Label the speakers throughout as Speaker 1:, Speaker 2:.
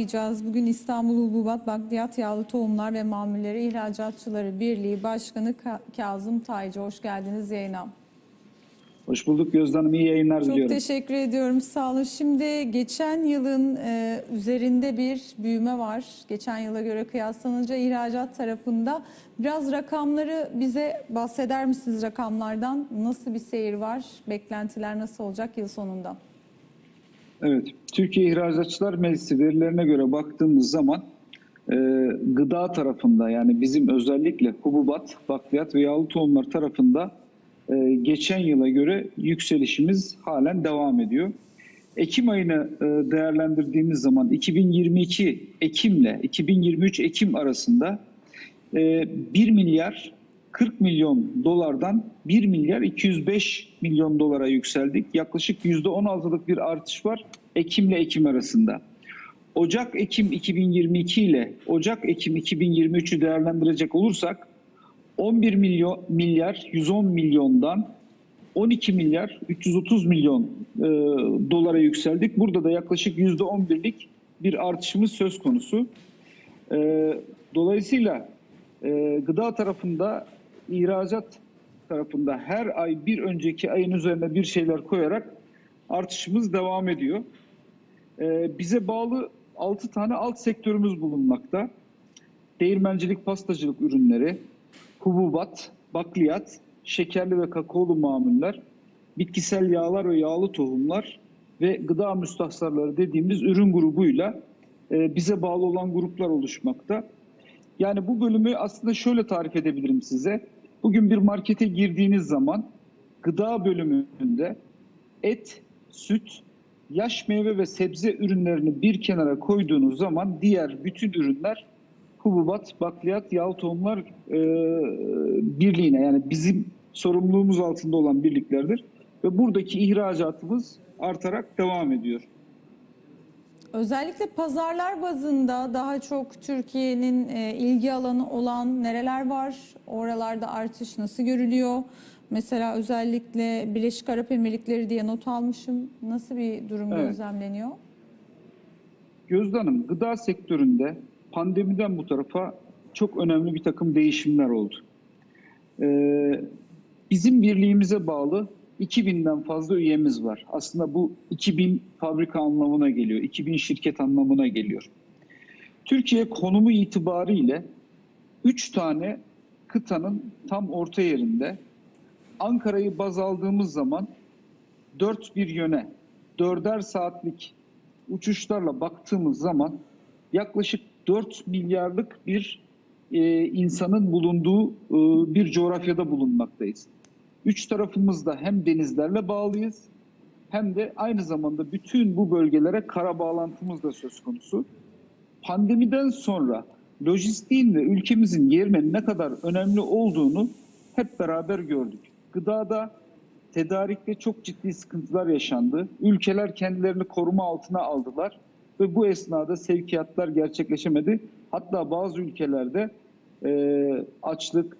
Speaker 1: Arayacağız. Bugün İstanbul Hububat Bakliyat Yağlı Tohumlar ve Mamulleri İhracatçıları Birliği Başkanı Ka- Kazım Taycı. Hoş geldiniz yayına.
Speaker 2: Hoş bulduk Gözde Hanım. İyi yayınlar
Speaker 1: Çok
Speaker 2: diliyorum.
Speaker 1: teşekkür ediyorum. Sağ olun. Şimdi geçen yılın e, üzerinde bir büyüme var. Geçen yıla göre kıyaslanınca ihracat tarafında. Biraz rakamları bize bahseder misiniz rakamlardan? Nasıl bir seyir var? Beklentiler nasıl olacak yıl sonunda?
Speaker 2: Evet, Türkiye İhracatçılar Meclisi verilerine göre baktığımız zaman e, gıda tarafında yani bizim özellikle hububat, bakliyat ve yağlı tohumlar tarafında e, geçen yıla göre yükselişimiz halen devam ediyor. Ekim ayını e, değerlendirdiğimiz zaman 2022 Ekim'le 2023 Ekim arasında e, 1 milyar 40 milyon dolardan 1 milyar 205 milyon dolara yükseldik. Yaklaşık %16'lık bir artış var Ekim ile Ekim arasında. Ocak-Ekim 2022 ile Ocak-Ekim 2023'ü değerlendirecek olursak 11 milyon milyar 110 milyondan 12 milyar 330 milyon e, dolara yükseldik. Burada da yaklaşık %11'lik bir artışımız söz konusu. E, dolayısıyla e, gıda tarafında ihracat tarafında her ay bir önceki ayın üzerine bir şeyler koyarak artışımız devam ediyor. E, bize bağlı 6 tane alt sektörümüz bulunmakta. Değirmencilik, pastacılık ürünleri, hububat, bakliyat, şekerli ve kakaolu mamuller, bitkisel yağlar ve yağlı tohumlar ve gıda müstahsarları dediğimiz ürün grubuyla e, bize bağlı olan gruplar oluşmakta. Yani bu bölümü aslında şöyle tarif edebilirim size. Bugün bir markete girdiğiniz zaman gıda bölümünde et, süt, yaş meyve ve sebze ürünlerini bir kenara koyduğunuz zaman diğer bütün ürünler hububat, bakliyat, yağ tohumlar e, birliğine yani bizim sorumluluğumuz altında olan birliklerdir. Ve buradaki ihracatımız artarak devam ediyor.
Speaker 1: Özellikle pazarlar bazında daha çok Türkiye'nin e, ilgi alanı olan nereler var? Oralarda artış nasıl görülüyor? Mesela özellikle Birleşik Arap Emirlikleri diye not almışım. Nasıl bir durum
Speaker 2: Evet.
Speaker 1: gözlemleniyor?
Speaker 2: Gözde Hanım, gıda sektöründe pandemiden bu tarafa çok önemli bir takım değişimler oldu. Ee, bizim birliğimize bağlı 2000'den fazla üyemiz var. Aslında bu 2000 fabrika anlamına geliyor, 2000 şirket anlamına geliyor. Türkiye konumu itibariyle 3 tane kıtanın tam orta yerinde. Ankara'yı baz aldığımız zaman dört bir yöne, dörder saatlik uçuşlarla baktığımız zaman yaklaşık 4 milyarlık bir e, insanın bulunduğu e, bir coğrafyada bulunmaktayız. Üç tarafımızda hem denizlerle bağlıyız hem de aynı zamanda bütün bu bölgelere kara bağlantımız da söz konusu. Pandemiden sonra lojistiğin ve ülkemizin yerinin ne kadar önemli olduğunu hep beraber gördük. Gıdada tedarikte çok ciddi sıkıntılar yaşandı. Ülkeler kendilerini koruma altına aldılar ve bu esnada sevkiyatlar gerçekleşemedi. Hatta bazı ülkelerde e, açlık,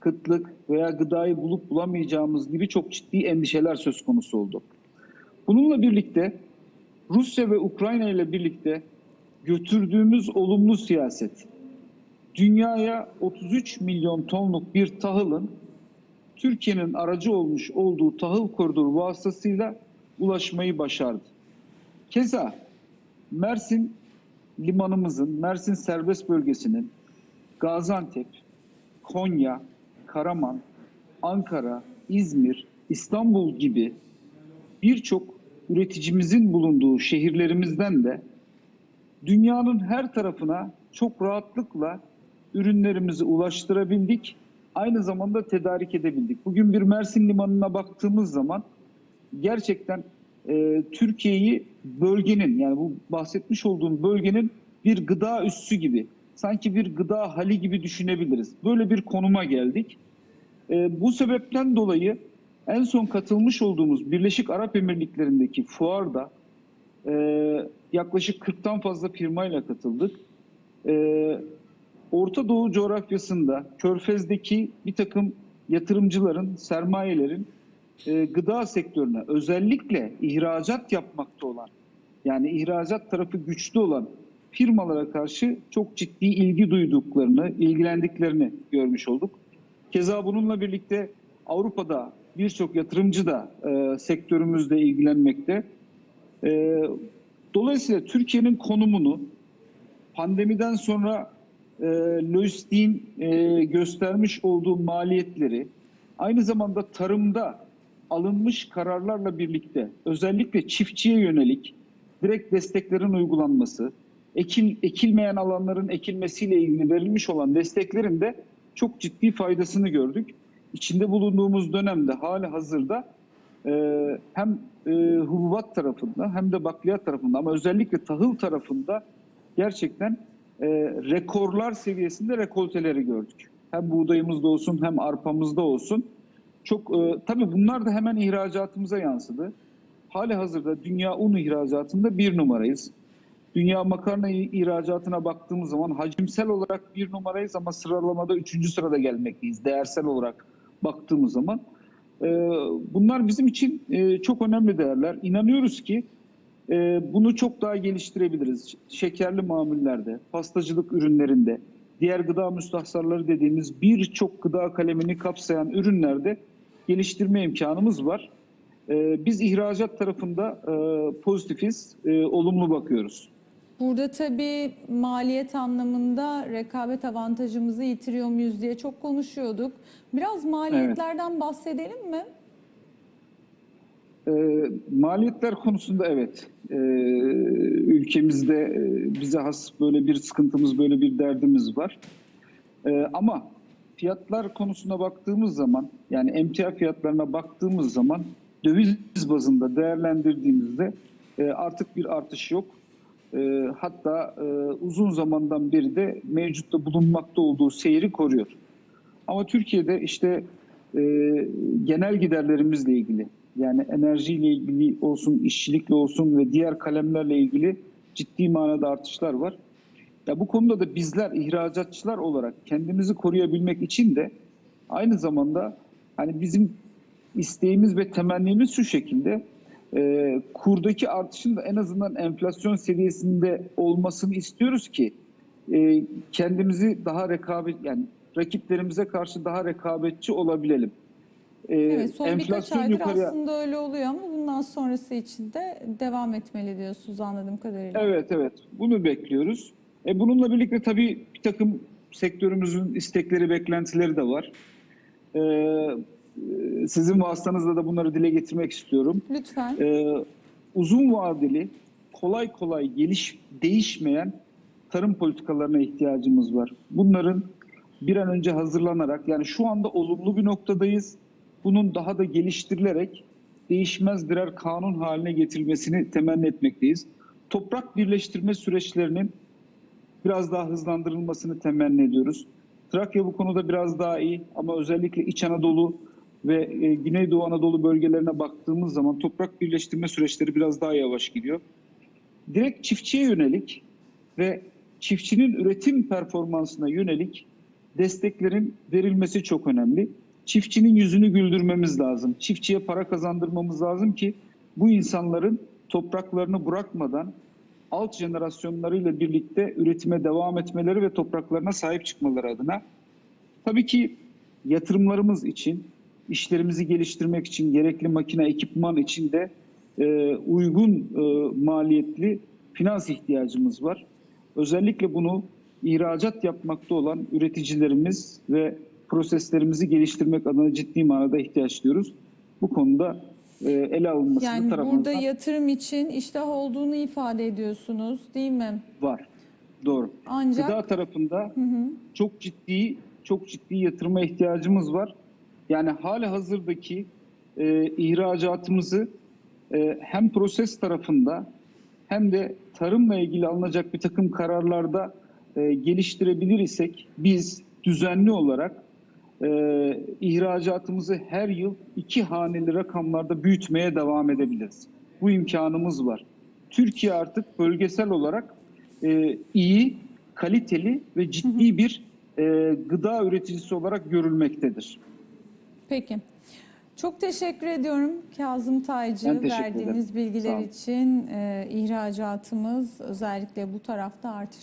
Speaker 2: kıtlık veya gıdayı bulup bulamayacağımız gibi çok ciddi endişeler söz konusu oldu. Bununla birlikte Rusya ve Ukrayna ile birlikte götürdüğümüz olumlu siyaset dünyaya 33 milyon tonluk bir tahılın Türkiye'nin aracı olmuş olduğu tahıl koridoru vasıtasıyla ulaşmayı başardı. Keza Mersin limanımızın, Mersin serbest bölgesinin Gaziantep, Konya, Karaman, Ankara, İzmir, İstanbul gibi birçok üreticimizin bulunduğu şehirlerimizden de dünyanın her tarafına çok rahatlıkla ürünlerimizi ulaştırabildik. Aynı zamanda tedarik edebildik. Bugün bir Mersin limanına baktığımız zaman gerçekten e, Türkiye'yi bölgenin yani bu bahsetmiş olduğum bölgenin bir gıda üssü gibi sanki bir gıda hali gibi düşünebiliriz. Böyle bir konuma geldik. E, bu sebepten dolayı en son katılmış olduğumuz Birleşik Arap Emirlikleri'ndeki fuarda e, yaklaşık 40'tan fazla firmayla katıldık. E, Orta Doğu coğrafyasında Körfez'deki bir takım yatırımcıların, sermayelerin e, gıda sektörüne özellikle ihracat yapmakta olan yani ihracat tarafı güçlü olan firmalara karşı çok ciddi ilgi duyduklarını, ilgilendiklerini görmüş olduk. Keza bununla birlikte Avrupa'da birçok yatırımcı da e, sektörümüzle ilgilenmekte. E, dolayısıyla Türkiye'nin konumunu pandemiden sonra e, lojistiğin e, göstermiş olduğu maliyetleri aynı zamanda tarımda alınmış kararlarla birlikte özellikle çiftçiye yönelik direkt desteklerin uygulanması, ekil, ekilmeyen alanların ekilmesiyle ilgili verilmiş olan desteklerin de çok ciddi faydasını gördük. İçinde bulunduğumuz dönemde hali hazırda e, hem e, hububat tarafında hem de bakliyat tarafında ama özellikle tahıl tarafında gerçekten e, rekorlar seviyesinde rekolteleri gördük. Hem buğdayımızda olsun hem arpamızda olsun. Çok e, tabii bunlar da hemen ihracatımıza yansıdı. Hali hazırda dünya un ihracatında bir numarayız. Dünya makarna ihracatına baktığımız zaman hacimsel olarak bir numarayız ama sıralamada üçüncü sırada gelmekteyiz. Değersel olarak baktığımız zaman. E, bunlar bizim için e, çok önemli değerler. İnanıyoruz ki e, bunu çok daha geliştirebiliriz. Şekerli mamullerde, pastacılık ürünlerinde, diğer gıda müstahsarları dediğimiz birçok gıda kalemini kapsayan ürünlerde geliştirme imkanımız var. E, biz ihracat tarafında e, pozitifiz, olumlu bakıyoruz.
Speaker 1: Burada tabii maliyet anlamında rekabet avantajımızı yitiriyor muyuz diye çok konuşuyorduk. Biraz maliyetlerden bahsedelim mi?
Speaker 2: E, maliyetler konusunda evet. E, ülkemizde e, bize has böyle bir sıkıntımız, böyle bir derdimiz var. E, ama fiyatlar konusuna baktığımız zaman, yani emtia fiyatlarına baktığımız zaman döviz bazında değerlendirdiğimizde e, artık bir artış yok. E, hatta e, uzun zamandan beri de mevcutta bulunmakta olduğu seyri koruyor. Ama Türkiye'de işte e, genel giderlerimizle ilgili yani enerjiyle ilgili olsun, işçilikle olsun ve diğer kalemlerle ilgili ciddi manada artışlar var. Ya bu konuda da bizler ihracatçılar olarak kendimizi koruyabilmek için de aynı zamanda hani bizim isteğimiz ve temennimiz şu şekilde e, kurdaki artışın da en azından enflasyon seviyesinde olmasını istiyoruz ki e, kendimizi daha rekabet yani rakiplerimize karşı daha rekabetçi olabilelim. E,
Speaker 1: Evet, son birkaç aydır
Speaker 2: yukarıya-
Speaker 1: aslında öyle oluyor ama bundan sonrası için de devam etmeli diyorsunuz anladığım kadarıyla.
Speaker 2: Evet evet bunu bekliyoruz. E, bununla birlikte tabii bir takım sektörümüzün istekleri, beklentileri de var. E, sizin vasıtanızla da bunları dile getirmek istiyorum.
Speaker 1: Lütfen.
Speaker 2: E, uzun vadeli, kolay kolay geliş değişmeyen tarım politikalarına ihtiyacımız var. Bunların bir an önce hazırlanarak yani şu anda olumlu bir noktadayız. Bunun daha da geliştirilerek değişmez birer kanun haline getirilmesini temenni etmekteyiz. Toprak birleştirme süreçlerinin biraz daha hızlandırılmasını temenni ediyoruz. Trakya bu konuda biraz daha iyi ama özellikle İç Anadolu ve e, Güneydoğu Anadolu bölgelerine baktığımız zaman toprak birleştirme süreçleri biraz daha yavaş gidiyor. Direkt çiftçiye yönelik ve çiftçinin üretim performansına yönelik desteklerin verilmesi çok önemli. Çiftçinin yüzünü güldürmemiz lazım. Çiftçiye para kazandırmamız lazım ki bu insanların topraklarını bırakmadan alt jenerasyonlarıyla birlikte üretime devam etmeleri ve topraklarına sahip çıkmaları adına. Tabii ki yatırımlarımız için, işlerimizi geliştirmek için, gerekli makine, ekipman için de e, uygun e, maliyetli finans ihtiyacımız var. Özellikle bunu ihracat yapmakta olan üreticilerimiz ve proseslerimizi geliştirmek adına ciddi manada ihtiyaç duyuyoruz. Bu konuda e, ele alınması
Speaker 1: Yani
Speaker 2: tarafından
Speaker 1: burada yatırım için iştah olduğunu ifade ediyorsunuz değil mi?
Speaker 2: var. Doğru.
Speaker 1: Ancak
Speaker 2: Gıda tarafında çok ciddi çok ciddi yatırıma ihtiyacımız var. Yani hali hazırdaki e, ihracatımızı e, hem proses tarafında hem de tarımla ilgili alınacak bir takım kararlarda e, geliştirebilir isek biz düzenli olarak e, ihracatımızı her yıl iki haneli rakamlarda büyütmeye devam edebiliriz. Bu imkanımız var. Türkiye artık bölgesel olarak e, iyi, kaliteli ve ciddi bir e, gıda üreticisi olarak görülmektedir.
Speaker 1: Peki. Çok teşekkür ediyorum Kazım Taycı verdiğiniz bilgiler için. Ee, ihracatımız özellikle bu tarafta artış